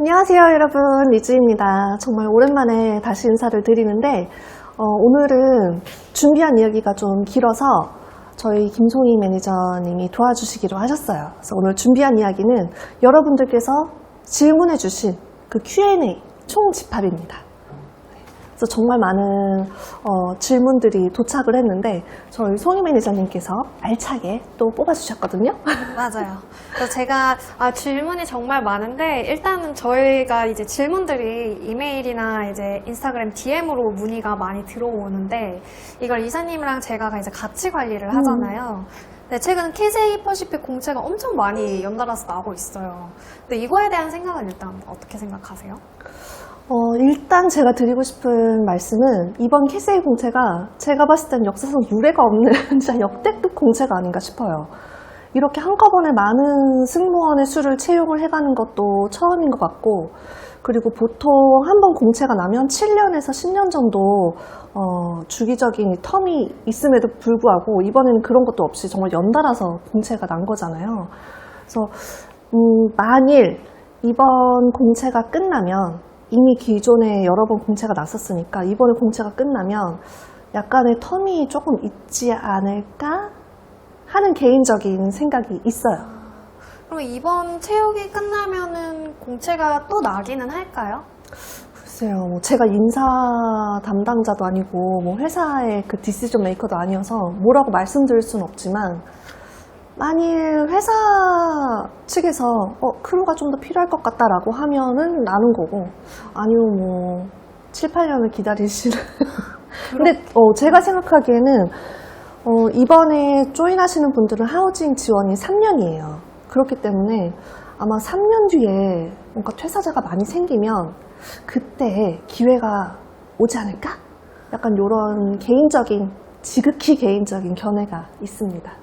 안녕하세요, 여러분. 리즈입니다. 정말 오랜만에 다시 인사를 드리는데, 어, 오늘은 준비한 이야기가 좀 길어서 저희 김송희 매니저님이 도와주시기로 하셨어요. 그래서 오늘 준비한 이야기는 여러분들께서 질문해 주신 그 Q&A 총 집합입니다. 그래서 정말 많은 어, 질문들이 도착을 했는데 저희 송희 매니저님께서 알차게 또 뽑아주셨거든요. 맞아요. 그래서 제가 아, 질문이 정말 많은데 일단은 저희가 이제 질문들이 이메일이나 이제 인스타그램 DM으로 문의가 많이 들어오는데 이걸 이사님이랑 제가 이제 같이 관리를 하잖아요. 근데 최근 KJ 퍼시픽 공채가 엄청 많이 연달아서 나오고 있어요. 근데 이거에 대한 생각은 일단 어떻게 생각하세요? 어, 일단 제가 드리고 싶은 말씀은 이번 캐세이 공채가 제가 봤을 땐 역사상 유례가 없는 진짜 역대급 공채가 아닌가 싶어요. 이렇게 한꺼번에 많은 승무원의 수를 채용을 해가는 것도 처음인 것 같고, 그리고 보통 한 번 공채가 나면 7년에서 10년 정도 어, 주기적인 텀이 있음에도 불구하고 이번에는 그런 것도 없이 정말 연달아서 공채가 난 거잖아요. 그래서 음, 만일 이번 공채가 끝나면 이미 기존에 여러 번 공채가 났었으니까 이번에 공채가 끝나면 약간의 텀이 조금 있지 않을까 하는 개인적인 생각이 있어요. 그럼 이번 체육이 끝나면은 공채가 또 나기는 할까요? 글쎄요, 뭐 제가 인사 담당자도 아니고 뭐 회사의 그 디시전 메이커도 아니어서 뭐라고 말씀드릴 수는 없지만 만일 회사 측에서 어, 크루가 좀 더 필요할 것 같다라고 하면은 나는 거고 아니면 뭐 7, 8년을 기다리시는 근데 어, 제가 생각하기에는 어, 이번에 조인하시는 분들은 하우징 지원이 3년이에요. 그렇기 때문에 아마 3년 뒤에 뭔가 퇴사자가 많이 생기면 그때 기회가 오지 않을까? 약간 이런 개인적인, 지극히 개인적인 견해가 있습니다.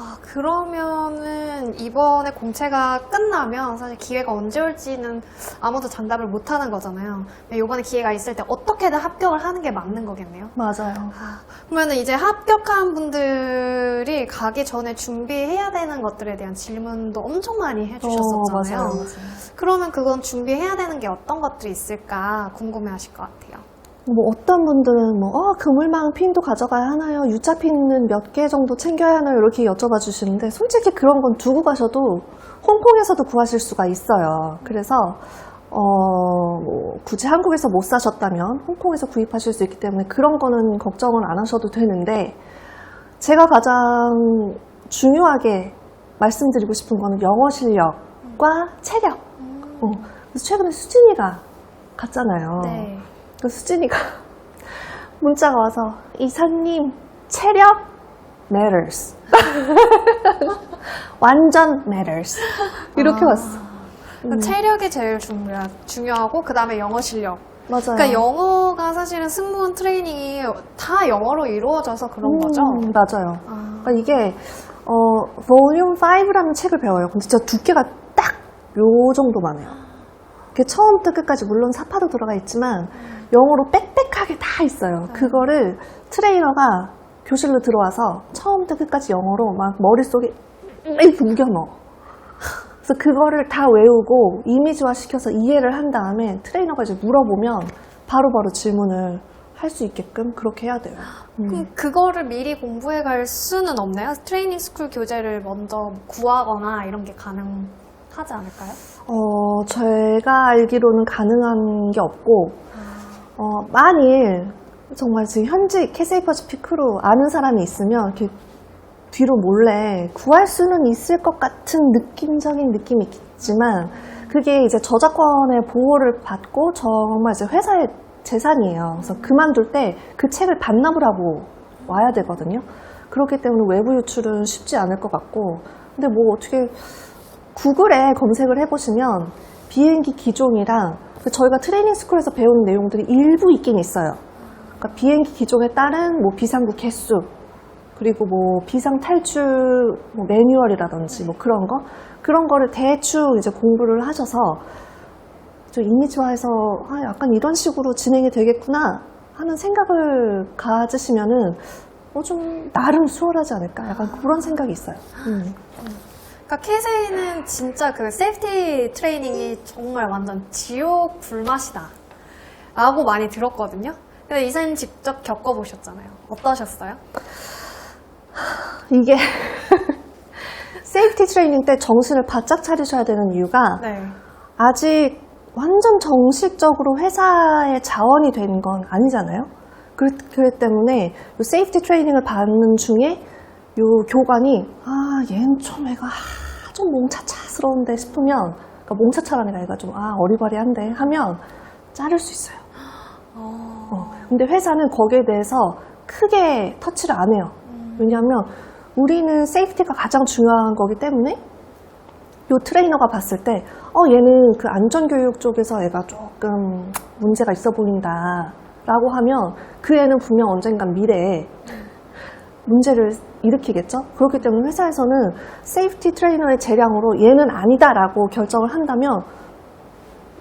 아, 그러면은 이번에 공채가 끝나면 사실 기회가 언제 올지는 아무도 장담을 못 하는 거잖아요. 이번에 기회가 있을 때 어떻게든 합격을 하는 게 맞는 거겠네요. 맞아요. 아, 그러면은 이제 합격한 분들이 가기 전에 준비해야 되는 것들에 대한 질문도 엄청 많이 해주셨었잖아요. 어. 맞아요. 그러면 그건 준비해야 되는 게 어떤 것들이 있을까 궁금해 하실 것 같아요. 뭐 어떤 분들은 뭐 어, 그물망 핀도 가져가야 하나요? 유자 핀은 몇 개 정도 챙겨야 하나요? 이렇게 여쭤봐 주시는데 솔직히 그런 건 두고 가셔도 홍콩에서도 구하실 수가 있어요. 그래서 어, 뭐 굳이 한국에서 못 사셨다면 홍콩에서 구입하실 수 있기 때문에 그런 거는 걱정을 안 하셔도 되는데 제가 가장 중요하게 말씀드리고 싶은 거는 영어 실력과 체력. 어, 그래서 최근에 수진이가 갔잖아요. 네. 그 수진이가 문자가 와서 이사님 체력 matters. 완전 matters. 이렇게 아. 왔어. 그러니까 체력이 제일 중요하, 중요하고 그 다음에 영어 실력. 맞아요. 그러니까 영어가 사실은 승무원 트레이닝이 다 영어로 이루어져서 그런 거죠. 음, 맞아요. 아, 그러니까 이게 어, 볼륨 5라는 책을 배워요. 근데 진짜 두께가 딱 요 정도만 해요. 처음부터 끝까지 물론 사파도 들어가 있지만 영어로 빽빽하게 다 있어요 그거를 트레이너가 교실로 들어와서 처음부터 끝까지 영어로 막 머릿속에 이 뭉겨 넣어 그래서 그거를 다 외우고 이미지화 시켜서 이해를 한 다음에 트레이너가 이제 물어보면 바로바로 질문을 할 수 있게끔 그렇게 해야 돼요. 음. 그럼 그거를 미리 공부해 갈 수는 없나요? 트레이닝 스쿨 교재를 먼저 구하거나 이런 게 가능하지 않을까요? 어, 제가 알기로는 가능한 게 없고, 어, 만일 정말 지금 현직 캐세이퍼즈 피 크루 아는 사람이 있으면 이렇게 뒤로 몰래 구할 수는 있을 것 같은 느낌적인 느낌이 있지만 그게 이제 저작권의 보호를 받고 정말 이제 회사의 재산이에요. 그래서 그만둘 때 그 책을 반납을 하고 와야 되거든요. 그렇기 때문에 외부 유출은 쉽지 않을 것 같고 근데 뭐 어떻게 구글에 검색을 해보시면 비행기 기종이랑 그 저희가 트레이닝 스쿨에서 배우는 내용들이 일부 있긴 있어요. 그러니까 비행기 기종에 따른 뭐 비상구 개수 그리고 뭐 비상 탈출 뭐 매뉴얼이라든지 뭐 그런 거 그런 거를 대충 이제 공부를 하셔서 좀 이미지화해서 아, 약간 이런 식으로 진행이 되겠구나 하는 생각을 가지시면은 어, 좀 나름 수월하지 않을까 약간 그런 생각이 있어요. 음. 그러니까 캐세이는 진짜 그 세이프티 트레이닝이 정말 완전 지옥 불맛이다. 라고 많이 들었거든요. 근데 이사님 직접 겪어보셨잖아요. 어떠셨어요? 이게 세이프티 트레이닝 때 정신을 바짝 차리셔야 되는 이유가 네. 아직 완전 정식적으로 회사의 자원이 된 건 아니잖아요. 그, 그렇기 때문에 요 세이프티 트레이닝을 받는 중에 요 교관이 아 얘는 좀 애가 아, 좀 몽차차스러운데 싶으면 그러니까 몽차차라는 애가 좀아 어리바리한데 하면 자를 수 있어요. 어, 근데 회사는 거기에 대해서 크게 터치를 안 해요. 왜냐하면 우리는 세이프티가 가장 중요한 거기 때문에 요 트레이너가 봤을 때, 어, 얘는 그 안전교육 쪽에서 애가 조금 문제가 있어 보인다. 라고 하면 그 애는 분명 언젠간 미래에 문제를 일으키겠죠? 그렇기 때문에 회사에서는 세이프티 트레이너의 재량으로 얘는 아니다라고 결정을 한다면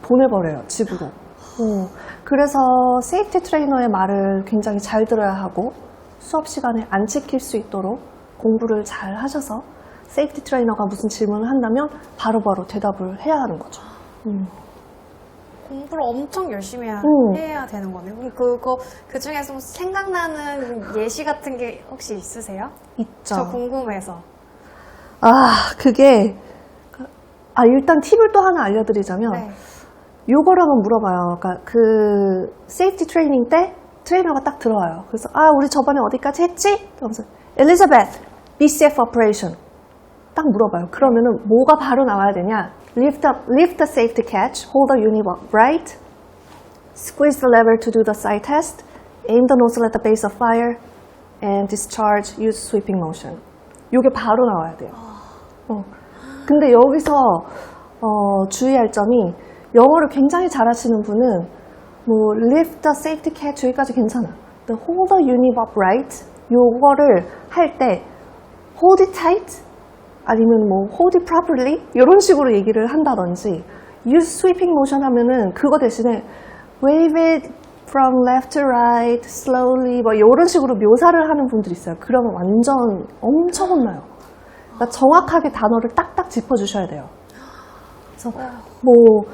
보내버려요, 집으로. 어, 그래서 세이프티 트레이너의 말을 굉장히 잘 들어야 하고 수업 시간에 안 지킬 수 있도록 공부를 잘 하셔서 세이프티 트레이너가 무슨 질문을 한다면 바로바로 대답을 해야 하는 거죠. 음. 공부를 엄청 열심히 해야, 음. 해야 되는 거네요. 그럼 그거, 그 중에서 생각나는 예시 같은 게 혹시 있으세요? 있죠. 저 궁금해서. 아, 그게 아 일단 팁을 또 하나 알려드리자면 네. 요걸 한번 물어봐요. 그러니까 그 세이프티 트레이닝 때 트레이너가 딱 들어와요. 그래서 아 우리 저번에 어디까지 했지? 그러면서 엘리자베트 BCF operation 딱 물어봐요. 그러면은 뭐가 바로 나와야 되냐? Lift up, lift the safety catch, hold the unit right, squeeze the lever to do the side test, aim the nozzle at the base of fire, and discharge, use sweeping motion. 요게 바로 나와야 돼요. 어. 근데 여기서 어, 주의할 점이 영어를 굉장히 잘하시는 분은 뭐 lift the safety catch 여기까지 괜찮아. 근데 hold the unit upright 요거를 할 때 hold it tight 아니면 뭐 hold it properly 이런 식으로 얘기를 한다든지 use sweeping motion 하면은 그거 대신에 wave it from left to right slowly 뭐 이런 식으로 묘사를 하는 분들이 있어요. 그러면 완전 엄청 혼나요. 그러니까 정확하게 단어를 딱딱 짚어주셔야 돼요. 그래서 뭐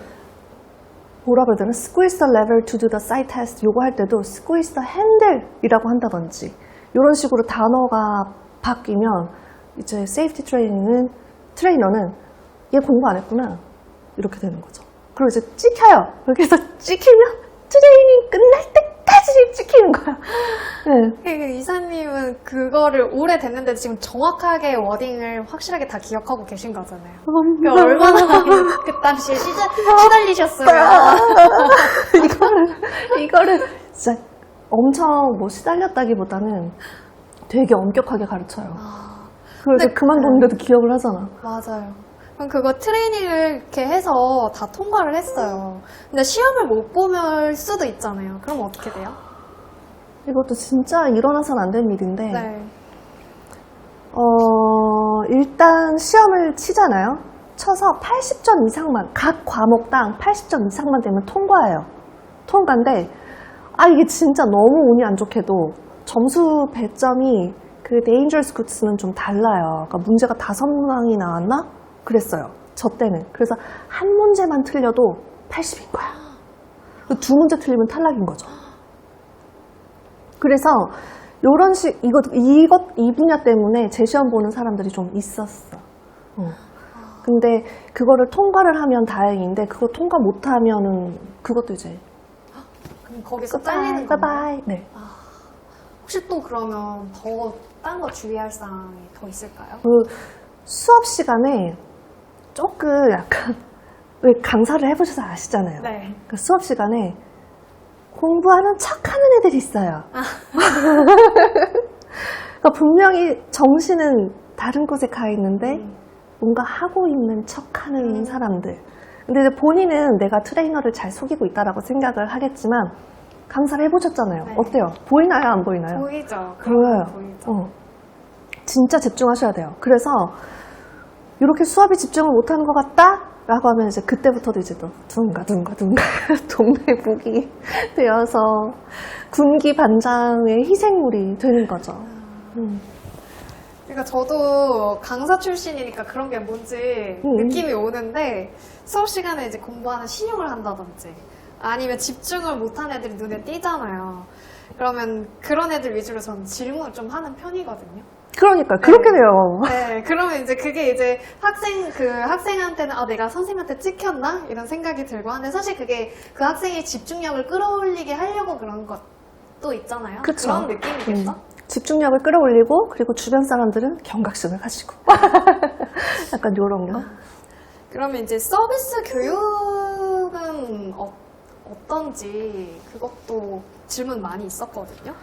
해야 되나? squeeze the lever to do the side test 요거 할 때도 squeeze the handle이라고 한다든지 이런 식으로 단어가 바뀌면 이제 세이프티 트레이닝은 트레이너는 얘 공부 안 했구나 이렇게 되는 거죠. 그리고 이제 찍혀요. 이렇게 해서 찍히면 트레이닝 끝날 때까지 찍히는 거야. 네. 그 이사님은 그거를 오래 됐는데 지금 정확하게 워딩을 확실하게 다 기억하고 계신 거잖아요. 그 얼마나 많이 그 당시에 시달, 시달리셨어요. 이거를 이거를 진짜 엄청 뭐 시달렸다기보다는 되게 엄격하게 가르쳐요. 그래서 그만뒀는데도 기억을 하잖아. 맞아요. 그럼 그거 트레이닝을 이렇게 해서 다 통과를 했어요. 근데 시험을 못 보면 수도 있잖아요. 그럼 어떻게 돼요? 이것도 진짜 일어나선 안될 일인데, 네. 어, 일단 시험을 치잖아요. 쳐서 80점 이상만, 각 과목당 80점 이상만 되면 통과해요. 통과인데, 아, 이게 진짜 너무 운이 안 좋게도 점수 배점이 그 Dangerous Goods는 좀 달라요. 그러니까 문제가 다섯 문항이 나왔나? 그랬어요. 저 때는. 그래서 한 문제만 틀려도 80인 거야. 두 문제 틀리면 탈락인 거죠. 그래서 요런 식 이것 이것 이 분야 때문에 재시험 보는 사람들이 좀 있었어. 어. 근데 그거를 통과를 하면 다행인데 그거 통과 못 하면은 그것도 이제 그럼 거기서 잘리는 건가요? 바이바이. 네. 혹시 또 그러면 더딴거 주의할 사항이 더 있을까요? 그 수업 시간에 조금 약간 왜 강사를 해보셔서 아시잖아요. 네. 그 수업 시간에 공부하는 척하는 애들이 있어요. 그러니까 분명히 정신은 다른 곳에 가 있는데 뭔가 하고 있는 척하는 사람들. 근데 이제 본인은 내가 트레이너를 잘 속이고 있다라고 생각을 하겠지만 강사를 해보셨잖아요. 네. 어때요? 보이나요? 안 보이나요? 보이죠? 보여요. 보이죠? 어. 진짜 집중하셔야 돼요. 그래서 이렇게 수업에 집중을 못하는 것 같다? 라고 하면 이제 그때부터도 이제 또 둥가 둥가 둥가 동네 북이 되어서 군기 반장의 희생물이 되는 거죠. 음. 그러니까 저도 강사 출신이니까 그런 게 뭔지 음. 느낌이 오는데 수업 시간에 이제 공부하는 신용을 한다든지 아니면 집중을 못한 애들이 눈에 띄잖아요. 그러면 그런 애들 위주로 저는 질문을 좀 하는 편이거든요. 그러니까 그렇게 돼요. 네, 그러면 이제 그게 이제 학생, 그 학생한테는, 아, 내가 선생님한테 찍혔나? 이런 생각이 들고 하는데, 사실 그게 그 학생의 집중력을 끌어올리게 하려고 그런 것도 있잖아요. 그쵸. 런 느낌이겠죠? 음, 집중력을 끌어올리고 그리고 주변 사람들은 경각심을 가지고 약간 요런 거. 그러면 이제 서비스 교육은 어, 어떤지 그것도 질문 많이 있었거든요.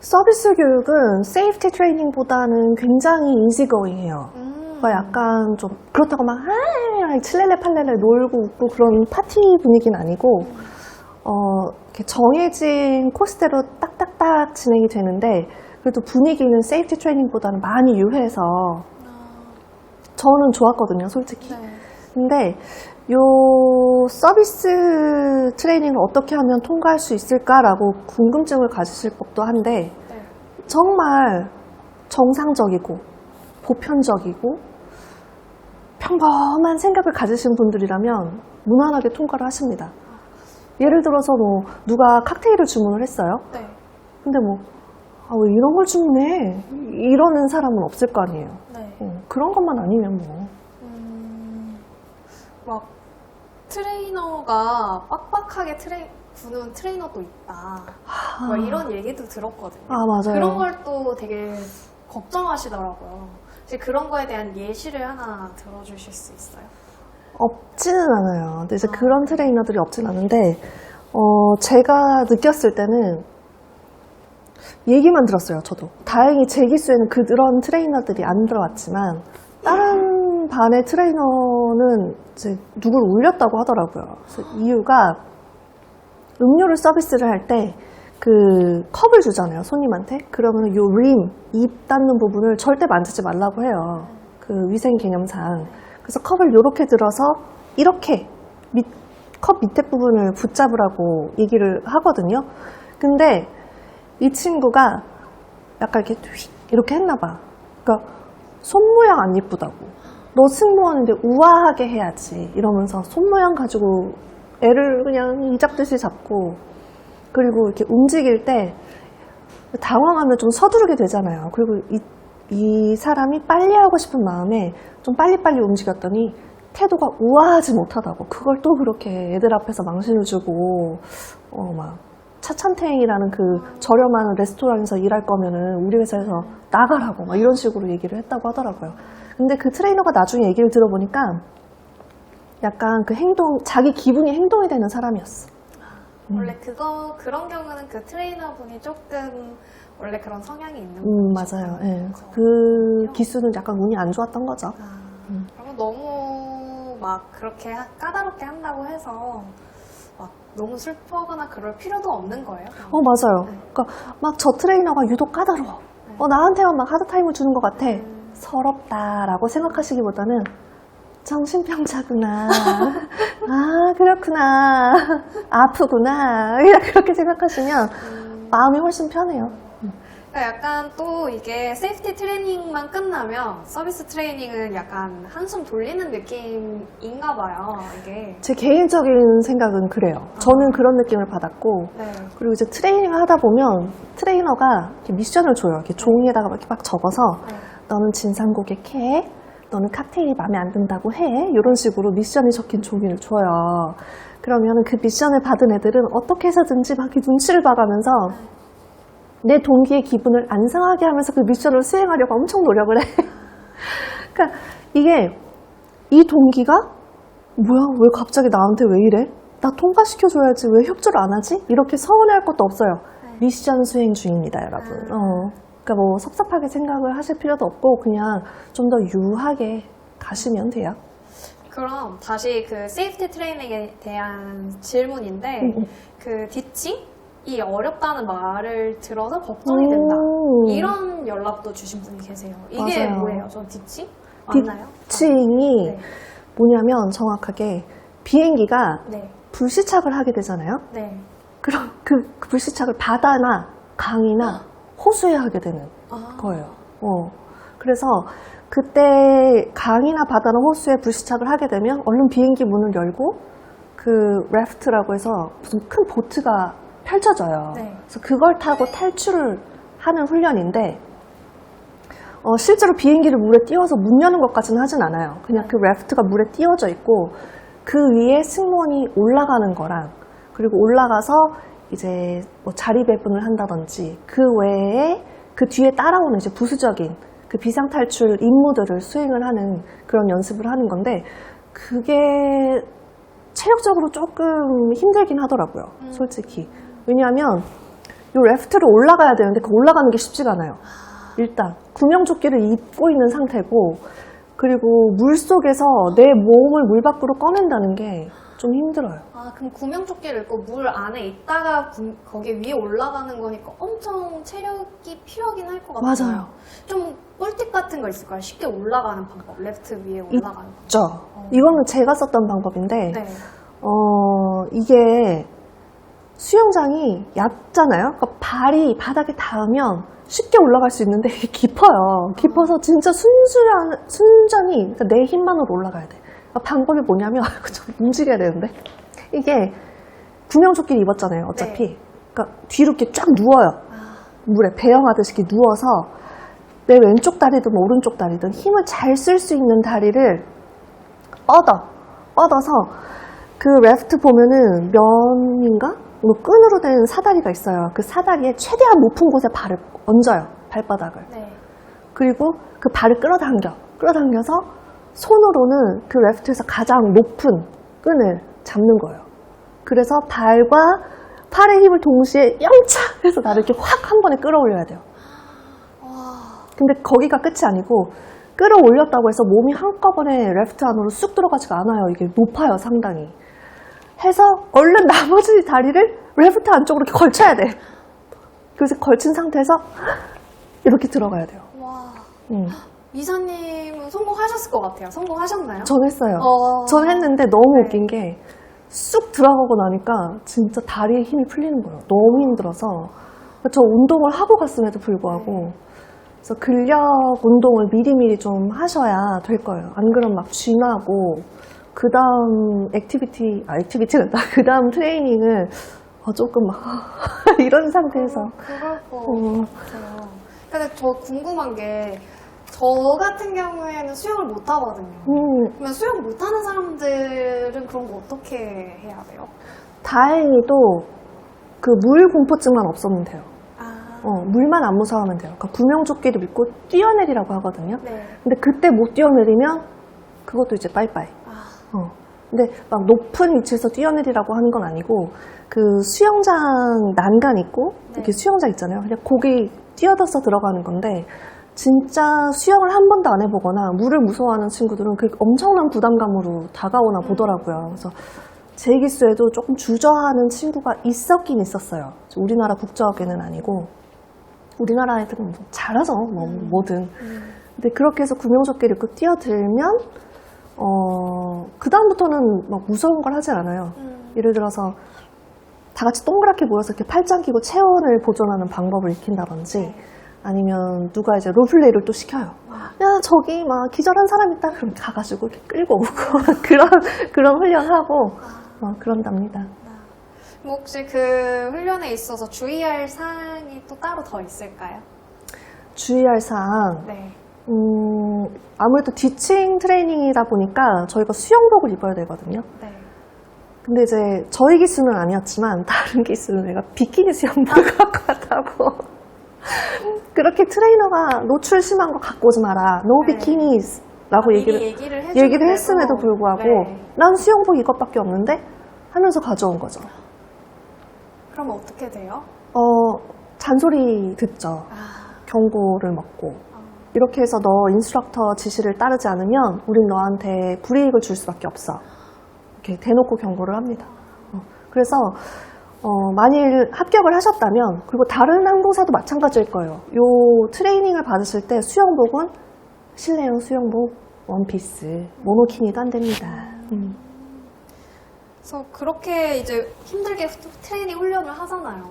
서비스 교육은 세이프티 트레이닝보다는 굉장히 이지고잉해요. 음. 그러니까 약간 좀 그렇다고 막 아, 칠레레 팔레레 놀고 웃고 그런 파티 분위기는 아니고 어, 이렇게 정해진 코스대로 딱딱딱 진행이 되는데 그래도 분위기는 세이프티 트레이닝보다는 많이 유해해서 저는 좋았거든요, 솔직히. 네. 근데 요 서비스 트레이닝을 어떻게 하면 통과할 수 있을까라고 궁금증을 가지실 법도 한데 네. 정말 정상적이고 보편적이고 평범한 생각을 가지신 분들이라면 무난하게 통과를 하십니다. 예를 들어서 뭐 누가 칵테일을 주문을 했어요. 네. 근데 뭐 아, 왜 이런 걸 주문해? 이러는 사람은 없을 거 아니에요. 네. 어, 그런 것만 아니면 뭐. 음, 막 트레이너가 빡빡하게 트레, 구는 트레이너도 있다. 뭐 이런 얘기도 들었거든요. 아, 맞아요. 그런 걸 또 되게 걱정하시더라고요. 혹시 그런 거에 대한 예시를 하나 들어주실 수 있어요? 없지는 않아요. 근데 이제 아. 그런 트레이너들이 없진 않은데, 어, 제가 느꼈을 때는 얘기만 들었어요, 저도. 다행히 제 기수에는 그런 트레이너들이 안 들어왔지만, 다른 반의 트레이너 는 이제 누굴 올렸다고 하더라고요. 이유가 음료를 서비스를 할 때 그 컵을 주잖아요, 손님한테. 그러면 요 림, 입 닿는 부분을 절대 만지지 말라고 해요. 그 위생 개념상. 그래서 컵을 이렇게 들어서 이렇게 밑, 컵 밑에 부분을 붙잡으라고 얘기를 하거든요. 근데 이 친구가 약간 이렇게 휙 이렇게 했나 봐. 그러니까 손 모양 안 예쁘다고. 너 승무원인데 우아하게 해야지. 이러면서 손 모양 가지고 애를 그냥 이잡듯이 잡고 그리고 이렇게 움직일 때 당황하면 좀 서두르게 되잖아요. 그리고 이, 이 사람이 빨리 하고 싶은 마음에 좀 빨리빨리 움직였더니 태도가 우아하지 못하다고. 그걸 또 그렇게 애들 앞에서 망신을 주고, 어, 막, 차찬탱이라는 그 저렴한 레스토랑에서 일할 거면은 우리 회사에서 나가라고 막 이런 식으로 얘기를 했다고 하더라고요. 근데 그 트레이너가 나중에 얘기를 들어보니까 약간 그 행동, 자기 기분이 행동이 되는 사람이었어. 음. 원래 그거 그런 경우는 그 트레이너분이 조금 원래 그런 성향이 있는 음, 거죠. 맞아요. 예. 그래서 그 기수는 약간 운이 안 좋았던 거죠. 아, 음. 그러면 너무 막 그렇게 하- 까다롭게 한다고 해서 막 너무 슬퍼하거나 그럴 필요도 없는 거예요. 어, 맞아요. 그러니까 막 저 트레이너가 유독 까다로워. 어, 나한테만 막 하드타임을 주는 것 같아. 음. 서럽다라고 생각하시기보다는 정신병자구나. 아, 그렇구나. 아프구나. 그렇게 생각하시면 음, 마음이 훨씬 편해요. 그러니까 약간 또 이게 세이프티 트레이닝만 끝나면 서비스 트레이닝은 약간 한숨 돌리는 느낌인가 봐요. 이게. 제 개인적인 생각은 그래요. 저는 그런 느낌을 받았고, 네. 그리고 이제 트레이닝을 하다 보면 트레이너가 이렇게 미션을 줘요. 이렇게 종이에다가 이렇게 막 적어서 네. 너는 진상 고객 해. 너는 칵테일이 마음에 안 든다고 해. 이런 식으로 미션이 적힌 종이를 줘요. 그러면 그 미션을 받은 애들은 어떻게 해서든지 막 눈치를 봐가면서 내 동기의 기분을 안 상하게 하면서 그 미션을 수행하려고 엄청 노력을 해. 그러니까 이게 이 동기가 뭐야 왜 갑자기 나한테 왜 이래? 나 통과시켜줘야지 왜 협조를 안 하지? 이렇게 서운해할 것도 없어요. 네. 미션 수행 중입니다, 여러분. 아. 어. 그러니까 뭐 섭섭하게 생각을 하실 필요도 없고 그냥 좀 더 유하게 가시면 돼요. 그럼 다시 그 세이프티 트레이닝에 대한 질문인데 음, 음. 그 디칭이 어렵다는 말을 들어서 걱정이 된다. 오. 이런 연락도 주신 분이 계세요. 이게 맞아요. 뭐예요? 전 디칭? 맞나요? 디칭이 네. 뭐냐면 정확하게 비행기가 네. 불시착을 하게 되잖아요. 네. 그럼 그, 그 불시착을 바다나 강이나 호수에 하게 되는 아. 거예요. 어. 그래서 그때 강이나 바다나 호수에 불시착을 하게 되면 얼른 비행기 문을 열고 그 래프트라고 해서 무슨 큰 보트가 펼쳐져요. 네. 그래서 그걸 타고 탈출을 하는 훈련인데 어, 실제로 비행기를 물에 띄워서 문 여는 것까지는 하진 않아요. 그냥 그 래프트가 물에 띄워져 있고 그 위에 승무원이 올라가는 거랑 그리고 올라가서 이제 뭐 자리 배분을 한다든지 그 외에 그 뒤에 따라오는 이제 부수적인 그 비상 탈출 임무들을 수행을 하는 그런 연습을 하는 건데 그게 체력적으로 조금 힘들긴 하더라고요. 솔직히. 왜냐하면 이 레프트를 올라가야 되는데 그 올라가는 게 쉽지가 않아요. 일단 구명조끼를 입고 있는 상태고 그리고 물 속에서 내 몸을 물 밖으로 꺼낸다는 게 좀 힘들어요. 아, 그럼 구명조끼를 입고 물 안에 있다가 구- 거기 위에 올라가는 거니까 엄청 체력이 필요하긴 할 것 같아요. 맞아요. 좀 꿀팁 같은 거 있을까요? 쉽게 올라가는 방법, 레프트 위에 올라가는 방법. 있죠. 이거는 제가 썼던 방법인데 네. 어, 이게 수영장이 얕잖아요. 그러니까 발이 바닥에 닿으면 쉽게 올라갈 수 있는데 이게 깊어요. 깊어서 진짜 순수한, 순전히 그러니까 내 힘만으로 올라가야 돼. 그러니까 방법이 뭐냐면, 이거 좀 움직여야 되는데. 이게 구명조끼를 입었잖아요. 어차피. 그러니까 뒤로 이렇게 쫙 누워요. 물에 배영하듯이 이렇게 누워서 내 왼쪽 다리든 오른쪽 다리든 힘을 잘 쓸 수 있는 다리를 뻗어. 뻗어서 그 레프트 보면은 면인가? 뭐 끈으로 된 사다리가 있어요. 그 사다리에 최대한 높은 곳에 발을 얹어요. 발바닥을. 네. 그리고 그 발을 끌어당겨. 끌어당겨서 손으로는 그 레프트에서 가장 높은 끈을 잡는 거예요. 그래서 발과 팔의 힘을 동시에 영착 해서 나를 이렇게 확 한 번에 끌어올려야 돼요. 근데 거기가 끝이 아니고 끌어올렸다고 해서 몸이 한꺼번에 레프트 안으로 쑥 들어가지가 않아요. 이게 높아요, 상당히. 해서 얼른 나머지 다리를 레프트 안쪽으로 이렇게 걸쳐야 돼. 그래서 걸친 상태에서 이렇게 들어가야 돼요. 와. 음. 이사님은 성공하셨을 것 같아요. 성공하셨나요? 전 했어요. 어. 전 했는데 너무 네. 웃긴 게 쑥 들어가고 나니까 진짜 다리에 힘이 풀리는 거예요. 너무 힘들어서. 저 운동을 하고 갔음에도 불구하고 그래서 근력 운동을 미리미리 좀 하셔야 될 거예요. 안 그러면 막 쥐나고 그 다음 액티비티, 아, 액티비티는 그 다음 트레이닝을 어, 조금 막 이런 상태에서 그럴 거 어, 같아요. 근데 저 궁금한 게, 저 같은 경우에는 수영을 못 하거든요. 음, 그러면 수영 못 하는 사람들은 그런 거 어떻게 해야 돼요? 다행히도 그 물 공포증만 없으면 돼요. 아, 어, 물만 안 무서워하면 돼요. 그러니까 구명조끼도 믿고 뛰어내리라고 하거든요. 네. 근데 그때 못 뛰어내리면 그것도 이제 빠이빠이. 아, 어. 근데 막 높은 위치에서 뛰어내리라고 하는 건 아니고 그 수영장 난간 있고 네. 이렇게 수영장 있잖아요. 그냥 거기 뛰어들어서 들어가는 건데 진짜 수영을 한 번도 안 해보거나 물을 무서워하는 친구들은 그 엄청난 부담감으로 다가오나 보더라고요. 그래서 제 기수에도 조금 주저하는 친구가 있었긴 있었어요. 우리나라 국적에는 아니고 우리나라 애들은 뭐 잘하죠. 뭐 뭐든. 근데 그렇게 해서 구명조끼를 입고 뛰어들면 어, 그다음부터는 막 무서운 걸 하지 않아요. 음. 예를 들어서 다 같이 동그랗게 모여서 이렇게 팔짱 끼고 체온을 보존하는 방법을 익힌다든지 아니면 누가 이제 롤플레이를 또 시켜요. 야, 저기 막 기절한 사람 있다. 그럼 가가지고 이렇게 끌고 오고 그런, 그런 훈련하고 어, 그런답니다. 그럼 혹시 그 훈련에 있어서 주의할 사항이 또 따로 더 있을까요? 주의할 사항. 네. 음, 아무래도 디칭 트레이닝이다 보니까 저희가 수영복을 입어야 되거든요. 네. 근데 이제 저희 기수는 아니었지만 다른 기수는 내가 비키니 수영복을 갖고 왔다고 그렇게 트레이너가 노출 심한 거 갖고 오지 마라 no 네. bikinis라고 미리 얘기를 얘기를, 얘기를 했음에도 불구하고 네. 난 수영복 이것밖에 없는데 하면서 가져온 거죠. 그럼 어떻게 돼요? 어 잔소리 듣죠. 아, 경고를 먹고 이렇게 해서 너 인스트럭터 지시를 따르지 않으면 우린 너한테 불이익을 줄 수밖에 없어. 이렇게 대놓고 경고를 합니다. 어, 그래서 어, 만일 합격을 하셨다면 그리고 다른 항공사도 마찬가지일 거예요. 요 트레이닝을 받으실 때 수영복은 실내용 수영복, 원피스, 모노키니도 안 됩니다. 음. 그래서 그렇게 이제 힘들게 트레이닝 훈련을 하잖아요.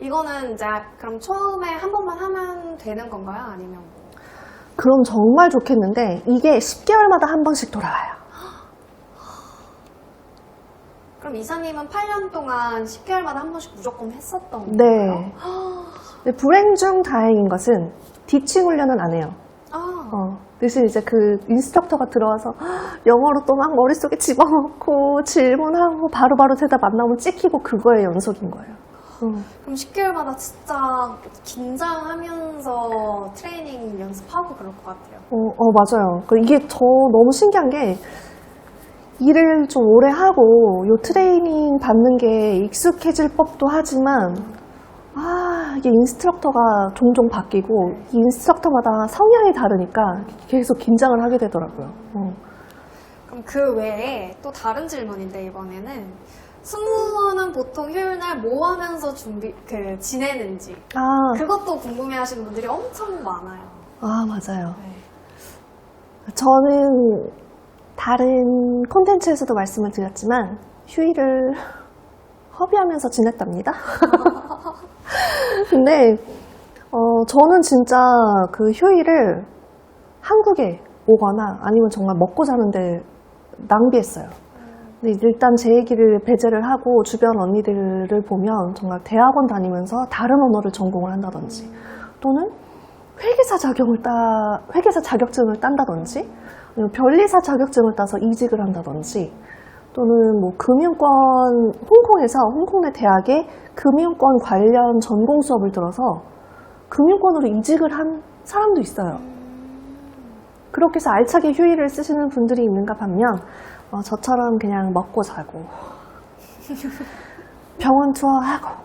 이거는 이제 그럼 처음에 한 번만 하면 되는 건가요? 아니면 뭐? 그럼 정말 좋겠는데 이게 10개월마다 한 번씩 돌아와요. 그럼 이사님은 8년 동안 10개월마다 한 번씩 무조건 했었던 네. 거예요? 근데 불행 중 다행인 것은 디칭 훈련은 안 해요. 아, 어, 대신 이제 그 인스트럭터가 들어와서 영어로 또 막 머릿속에 집어넣고 질문하고 바로바로 대답 안 나오면 찍히고 그거의 연속인 거예요. 음. 그럼 10개월마다 진짜 긴장하면서 트레이닝 연습하고 그럴 것 같아요. 어, 어, 맞아요. 그 이게 더 너무 신기한 게 일을 좀 오래 하고 요 트레이닝 받는 게 익숙해질 법도 하지만 아, 이게 인스트럭터가 종종 바뀌고 이 인스트럭터마다 성향이 다르니까 계속 긴장을 하게 되더라고요. 어. 그럼 그 외에 또 다른 질문인데 이번에는 승무원은 보통 휴일 날 뭐 하면서 준비 그 지내는지 아, 그것도 궁금해하시는 분들이 엄청 많아요. 아, 맞아요. 네. 저는 다른 콘텐츠에서도 말씀을 드렸지만 휴일을 허비하면서 지냈답니다. 근데 어, 저는 진짜 그 휴일을 한국에 오거나 아니면 정말 먹고 자는데 낭비했어요. 일단 제 얘기를 배제를 하고 주변 언니들을 보면 정말 대학원 다니면서 다른 언어를 전공을 한다든지 또는 회계사 자격을 따 회계사 자격증을 딴다든지 변리사 자격증을 따서 이직을 한다든지 또는 뭐 금융권 홍콩에서 홍콩 내 대학에 금융권 관련 전공 수업을 들어서 금융권으로 이직을 한 사람도 있어요. 그렇게 해서 알차게 휴일을 쓰시는 분들이 있는가 반면 어, 저처럼 그냥 먹고 자고 병원 투어하고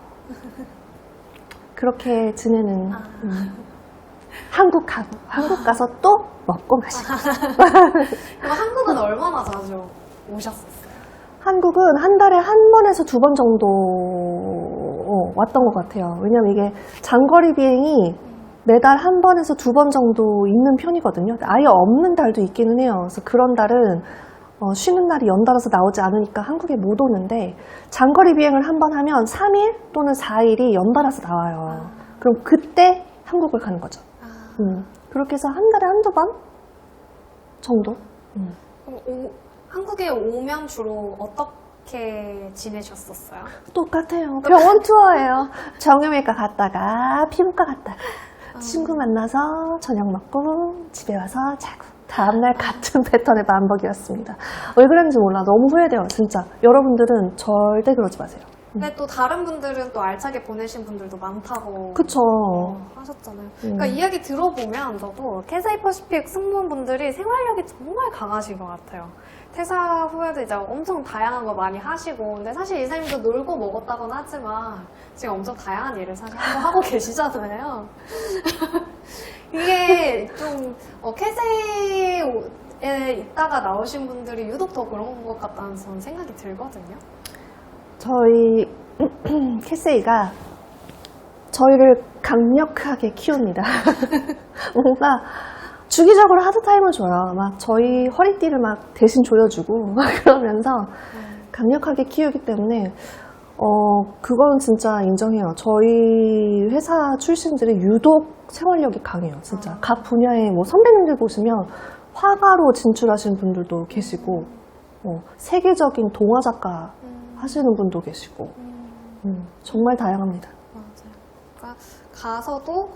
그렇게 지내는 음. 한국 가고 한국 가서 또 먹고 마시고 그럼 한국은 얼마나 자주 오셨었어요? 한국은 한 달에 한 번에서 두 번 정도 어, 왔던 것 같아요. 왜냐면 이게 장거리 비행이 매달 한 번에서 두 번 정도 있는 편이거든요. 아예 없는 달도 있기는 해요. 그래서 그런 달은 어, 쉬는 날이 연달아서 나오지 않으니까 한국에 못 오는데 장거리 비행을 한 번 하면 3일 또는 4일이 연달아서 나와요. 그럼 그때 한국을 가는 거죠. 아, 음, 그렇게 해서 한 달에 한두 번 정도? 음. 그럼 오- 한국에 오면 주로 어떻게 지내셨었어요? 똑같아요. 병원 투어예요. 정형외과 갔다가 피부과 갔다가 친구 만나서 저녁 먹고 집에 와서 자고 다음날 같은 패턴의 반복이었습니다. 왜 그랬는지 몰라. 너무 후회돼요. 진짜. 여러분들은 절대 그러지 마세요. 근데 또 다른 분들은 또 알차게 보내신 분들도 많다고 그쵸. 어, 하셨잖아요. 그러니까 이야기 들어보면 저도 캐사이 퍼시픽 승무원분들이 생활력이 정말 강하신 것 같아요. 퇴사 후에도 이제 엄청 다양한 거 많이 하시고, 근데 사실 이사님도 놀고 먹었다곤 하지만 지금 엄청 다양한 일을 사실 하고, 하고 계시잖아요. 이게 좀 어, 캐세이에 있다가 나오신 분들이 유독 더 그런 것 같다는 저는 생각이 들거든요. 저희 캐세이가 저희를 강력하게 키웁니다. 뭔가 주기적으로 하드타임을 줘요. 막 저희 허리띠를 막 대신 조여주고 막 그러면서 강력하게 키우기 때문에 어 그건 진짜 인정해요. 저희 회사 출신들이 유독 생활력이 강해요. 진짜 각 분야의 뭐 선배님들 보시면 화가로 진출하신 분들도 계시고 뭐 세계적인 동화 작가 하시는 분도 계시고 음, 정말 다양합니다. 맞아요. 그러니까 가서도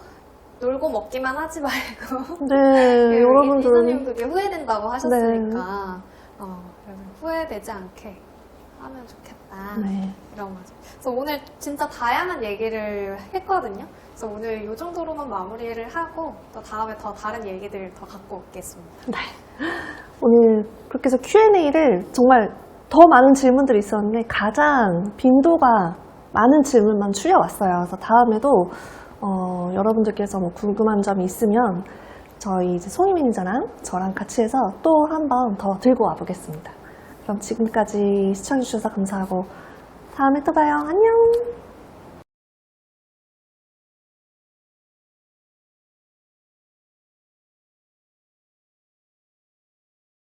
놀고 먹기만 하지 말고 네, 여러분들은 이사님 그게 후회된다고 하셨으니까 어, 그래서 후회되지 않게 하면 좋겠다 네. 이런 거죠. 그래서 오늘 진짜 다양한 얘기를 했거든요. 그래서 오늘 이 정도로만 마무리를 하고 또 다음에 더 다른 얘기들 더 갖고 오겠습니다. 네. 오늘 그렇게 해서 Q&A를 정말 더 많은 질문들이 있었는데 가장 빈도가 많은 질문만 추려왔어요. 그래서 다음에도 어, 여러분들께서 뭐 궁금한 점이 있으면 저희 이제 송이 매니저랑 저랑 같이 해서 또 한 번 더 들고 와보겠습니다. 그럼 지금까지 시청해주셔서 감사하고 다음에 또 봐요. 안녕!